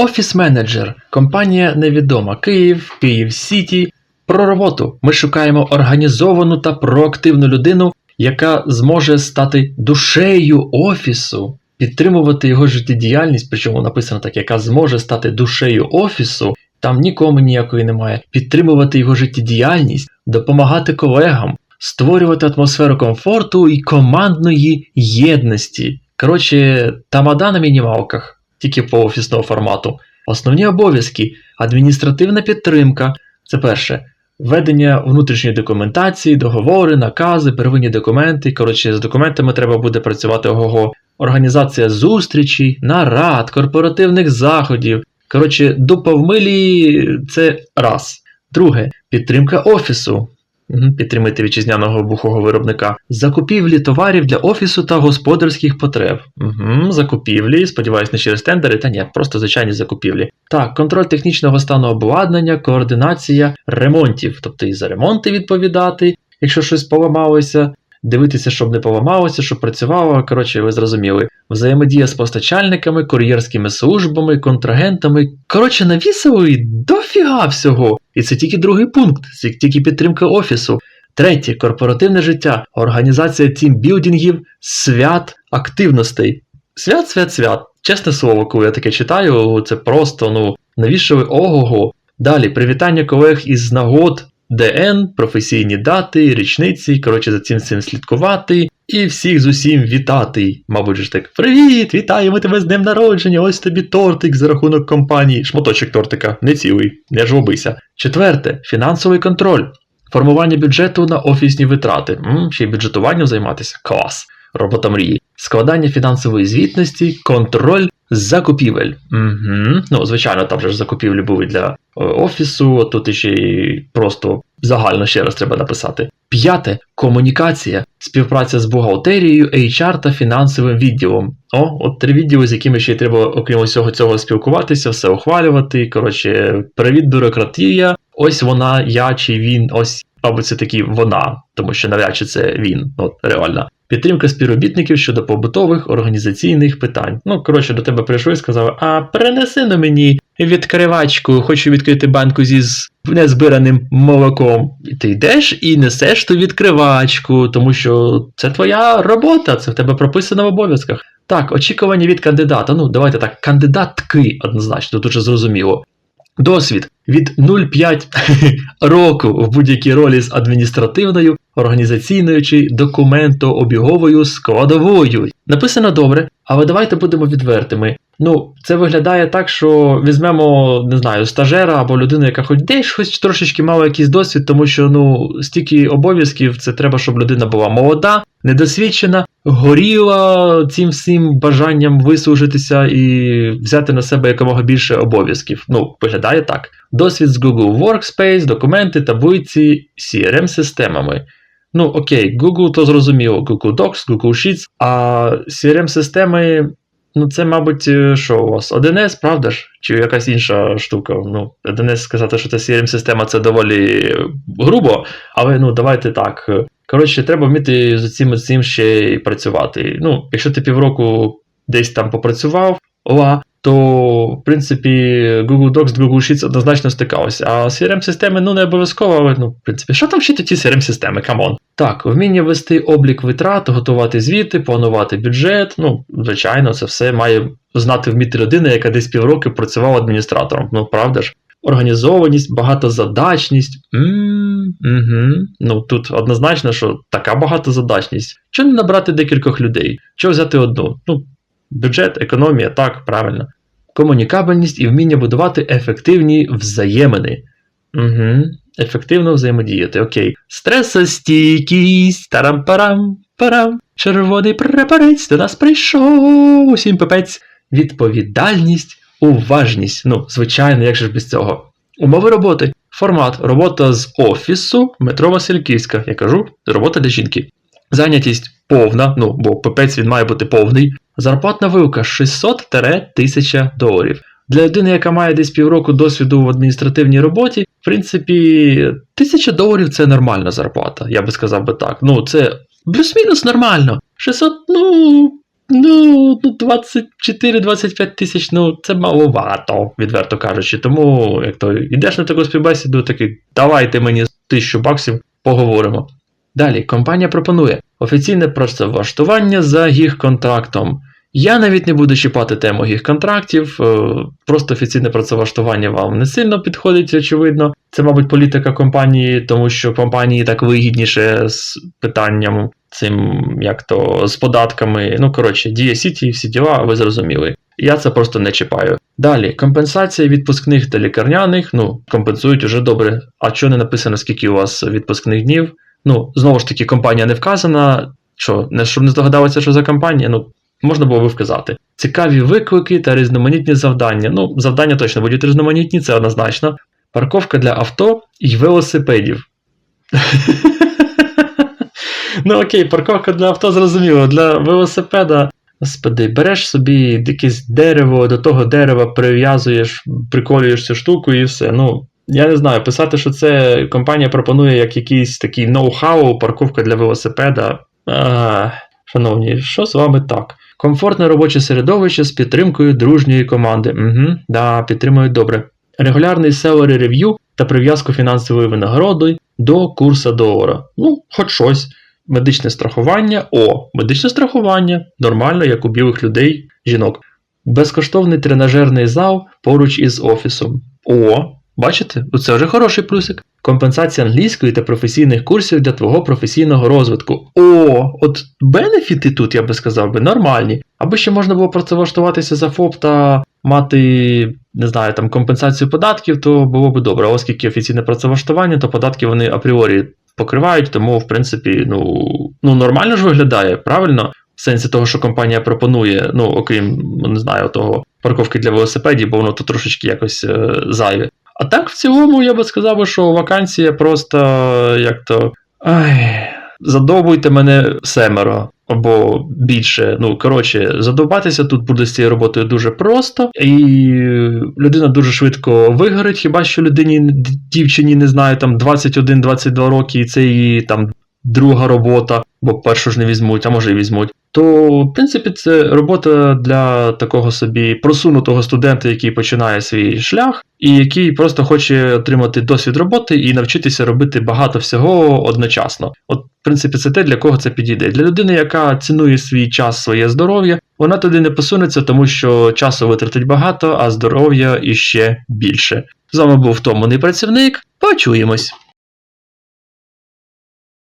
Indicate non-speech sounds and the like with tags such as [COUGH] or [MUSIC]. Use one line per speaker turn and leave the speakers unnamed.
Офіс менеджер, компанія невідома Київ, Київ Сіті. Про роботу ми шукаємо організовану та проактивну людину, яка зможе стати душею офісу, підтримувати його життєдіяльність, причому написано так, яка зможе стати душею офісу. Там нікому ніякої немає. Підтримувати його життєдіяльність, допомагати колегам, створювати атмосферу комфорту і командної єдності. Коротше, тамада на мінімалках, тільки по офісного формату. Основні обов'язки: адміністративна підтримка. Це перше. Ведення внутрішньої документації, договори, накази, первинні документи. Коротше, з документами треба буде працювати ого. Організація зустрічей, нарад, корпоративних заходів. Коротше, дупа в милі це раз. Друге підтримка офісу. Підтримати вітчизняного бухого виробника. Закупівлі товарів для офісу та господарських потреб. Угу, закупівлі, сподіваюсь, не через тендери, та ні, просто звичайні закупівлі. Так, контроль технічного стану обладнання, координація ремонтів, тобто і за ремонти відповідати, якщо щось поламалося, дивитися, щоб не поламалося, щоб працювало. Коротше, ви зрозуміли. Взаємодія з постачальниками, кур'єрськими службами, контрагентами. Коротше, навісили дофіга всього. І це тільки другий пункт, це тільки підтримка офісу. Третє корпоративне життя, організація тімбілдингів, свят, активностей. Свят, свят, свят. Чесне слово, коли я таке читаю, це просто ну навішали ого-го. Далі привітання колег із нагод, ДН, професійні дати, річниці. Коротше, за цим цим слідкувати. І всіх з усім вітати. Мабуть, ж так. Привіт! Вітаємо тебе з днем народження! Ось тобі тортик за рахунок компанії. Шматочок тортика, не цілий, не жлобися. Четверте фінансовий контроль. Формування бюджету на офісні витрати. М, ще й бюджетуванням займатися. Клас. Робота мрії. Складання фінансової звітності, контроль закупівель. Угу. Ну, звичайно, там же ж закупівлі були для е, офісу, тут ще й просто загально ще раз треба написати. П'яте комунікація, співпраця з бухгалтерією, HR та фінансовим відділом. О, от три відділи, з якими ще й треба, окрім усього цього, спілкуватися, все ухвалювати. Коротше, привіт, бюрократія. Ось вона, я чи він, ось, мабуть, це таки вона, тому що навряд чи це він, от реально. Підтримка співробітників щодо побутових організаційних питань. Ну, коротше, до тебе прийшли і сказали: а принеси на мені відкривачку, хочу відкрити банку зі незбираним молоком. І ти йдеш і несеш ту відкривачку, тому що це твоя робота, це в тебе прописано в обов'язках. Так, очікування від кандидата. Ну, давайте так, кандидатки однозначно, тут же зрозуміло. Досвід від 0,5 [LAUGHS] року в будь-якій ролі з адміністративною, організаційною чи документообіговою складовою. Написано добре, але давайте будемо відвертими. Ну, це виглядає так, що візьмемо, не знаю, стажера або людину, яка хоч десь хоч трошечки мала якийсь досвід, тому що ну стільки обов'язків, це треба, щоб людина була молода, недосвідчена, горіла цим всім бажанням вислужитися і взяти на себе якомога більше обов'язків. Ну, виглядає так. Досвід з Google Workspace, документи, таблиці, CRM-системами. Ну, окей, Google то зрозуміло, Google Docs, Google Sheets, а CRM-системи. Ну, це, мабуть, е, що у вас? 1С, правда ж? Чи якась інша штука? Ну, 1С сказати, що це CRM-система, це доволі грубо, але ну, давайте так. Коротше, треба вміти з цим цим ще й працювати. Ну, якщо ти півроку десь там попрацював, ла, то, в принципі, Google Docs, Google Sheets однозначно стикалися. А CRM-системи, ну, не обов'язково, але, ну, в принципі, що там вчити ті CRM-системи? Камон. Так, вміння вести облік витрат, готувати звіти, планувати бюджет. Ну, звичайно, це все має знати вміти людина, яка десь півроку працювала адміністратором. Ну, правда ж? Організованість, багатозадачність. м угу. Ну тут однозначно, що така багатозадачність. Чого не набрати декількох людей? Чого взяти одну? Ну, бюджет, економія, так, правильно. Комунікабельність і вміння будувати ефективні взаємини. Угу. Ефективно взаємодіяти. Окей. Стресостійкість. Тарам-парам, парам. Червоний прапорець до нас прийшов. Усім пепець. Відповідальність, уважність. Ну, звичайно, як же ж без цього. Умови роботи. Формат. Робота з офісу. Метро Васильківська. Я кажу, робота для жінки. Зайнятість повна, ну, бо пепець він має бути повний. Зарплатна вилка 600-1000 доларів. Для людини, яка має десь півроку досвіду в адміністративній роботі, в принципі, 1000 доларів це нормальна зарплата, я би сказав би так. Ну, це плюс-мінус нормально. 600, ну, Ну, ну 24-25 тисяч, ну це маловато, відверто кажучи. Тому, як то йдеш на таку співбесіду, такий давайте мені тисячу баксів, поговоримо. Далі, компанія пропонує офіційне працевлаштування за гіг-контрактом. Я навіть не буду чіпати тему гіг-контрактів, е, просто офіційне працевлаштування вам не сильно підходить, очевидно. Це, мабуть, політика компанії, тому що компанії так вигідніше з питанням цим, як то, з податками. Ну, коротше, Дія Сіті, всі діла, ви зрозуміли. Я це просто не чіпаю. Далі, компенсація відпускних та лікарняних. Ну, компенсують уже добре. А що не написано, скільки у вас відпускних днів? Ну, знову ж таки, компанія не вказана. Що, не щоб не здогадалися, що за компанія, ну, можна було би вказати. Цікаві виклики та різноманітні завдання. Ну, завдання точно будуть різноманітні, це однозначно. Парковка для авто і велосипедів. [LAUGHS] ну окей, парковка для авто зрозуміло. Для велосипеда. Господи, береш собі якесь дерево, до того дерева прив'язуєш, приколюєш цю штуку і все. Ну, я не знаю, писати, що це компанія пропонує як якийсь такий ноу-хау, парковка для велосипеда. А, шановні, що з вами так? Комфортне робоче середовище з підтримкою дружньої команди. Угу, да, підтримують добре. Регулярний salary рев'ю та прив'язку фінансової винагороди до курсу долара. Ну, хоч щось. Медичне страхування. О, медичне страхування. Нормально, як у білих людей, жінок. Безкоштовний тренажерний зал поруч із офісом. О, бачите? Це вже хороший плюсик. Компенсація англійської та професійних курсів для твого професійного розвитку. О, от бенефіти тут, я би сказав би, нормальні. Аби ще можна було працевлаштуватися за ФОП та мати, не знаю, там компенсацію податків, то було б добре. Оскільки офіційне працевлаштування, то податки вони апріорі покривають, тому, в принципі, ну, ну нормально ж виглядає, правильно? В сенсі того, що компанія пропонує, ну, окрім, не знаю, того парковки для велосипедів, бо воно то трошечки якось е, зайве. А так, в цілому, я би сказав, що вакансія просто як то. Ай, мене семеро або більше. Ну, коротше, задовбатися тут буде з цією роботою дуже просто, і людина дуже швидко вигорить, хіба що людині, дівчині, не знаю, там 21-22 роки, і це її там друга робота, бо першу ж не візьмуть, а може і візьмуть. То, в принципі, це робота для такого собі просунутого студента, який починає свій шлях, і який просто хоче отримати досвід роботи і навчитися робити багато всього одночасно. От, в принципі, це те, для кого це підійде. Для людини, яка цінує свій час, своє здоров'я, вона туди не посунеться, тому що часу витратить багато, а здоров'я іще більше. З вами був втомлений працівник. Почуємось!